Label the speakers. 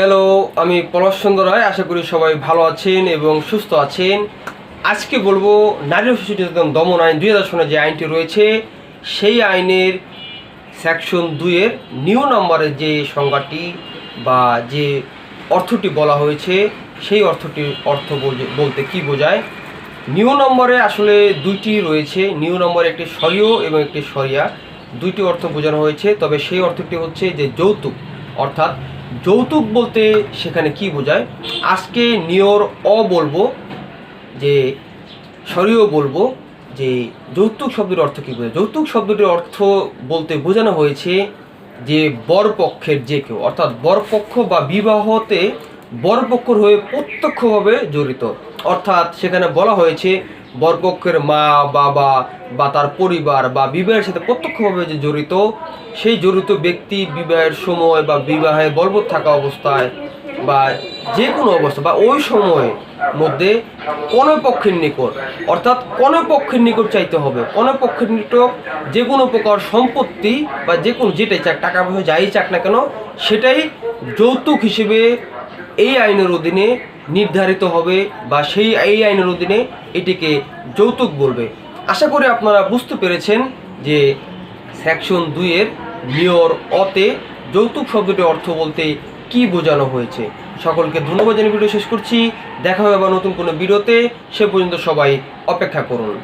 Speaker 1: Hello আমি পলাশ চন্দ্র রায়, আশা করি সবাই ভালো আছেন এবং সুস্থ আছেন। আজকে বলব, নারী শিশু নির্যাতন দমন আইন দুই হাজার যে আইনটি রয়েছে, সেই আইনের সেকশন দুইয়ের নিউ নম্বরের যে সংজ্ঞাটি বা যে অর্থটি বলা হয়েছে, সেই অর্থটির অর্থ বলতে কি বোঝায়? নিউ নম্বরে আসলে দুইটি রয়েছে। নিউ নম্বরে একটি সরিয় এবং একটি সরিয়া দুইটি অর্থ বোঝানো হয়েছে, তবে সেই অর্থটি হচ্ছে যে যৌতুক, অর্থাৎ যৌতুক বলতে সেখানে কি বোঝায়? আজকে নিয়র অ বলব, যে সরিও বলব, যে যৌতুক শব্দের অর্থ কী বোঝায়? যৌতুক শব্দটির অর্থ বলতে বোঝানো হয়েছে যে বরপক্ষের যে কেউ, অর্থাৎ বরপক্ষ বা বিবাহতে বরপক্ষর হয়ে প্রত্যক্ষভাবে জড়িত। অর্থাৎ সেখানে বলা হয়েছে, বরপক্ষের মা, বাবা বা তার পরিবার বা বিবাহের সাথে প্রত্যক্ষভাবে যে জড়িত, সেই জড়িত ব্যক্তি বিবাহের সময় বা বিবাহে বলবৎ থাকা অবস্থায় বা যে কোনো অবস্থা বা ওই সময়ের মধ্যে কোনো পক্ষের নিকট, অর্থাৎ কোনো পক্ষের নিকট চাইতে হবে। কোনো পক্ষের নিকট যে কোনো প্রকার সম্পত্তি বা যে কোনো যেটাই চাক, টাকা পয়সা যাই চাক না কেন, সেটাই যৌতুক হিসেবে এই আইনের অধীনে নির্ধারিত হবে বা সেই এই আইনের অধীনে এটিকে যৌতুক বলবে। আশা করি আপনারা বুঝতে পেরেছেন যে সেকশন দুইয়ের নিয়র অতে যৌতুক শব্দটি অর্থ বলতে কি বোঝানো হয়েছে। সকলকে ধন্যবাদ জানিয়ে ভিডিও শেষ করছি। দেখা হবে আবার নতুন কোনো ভিডিওতে। সে পর্যন্ত সবাই অপেক্ষা করুন।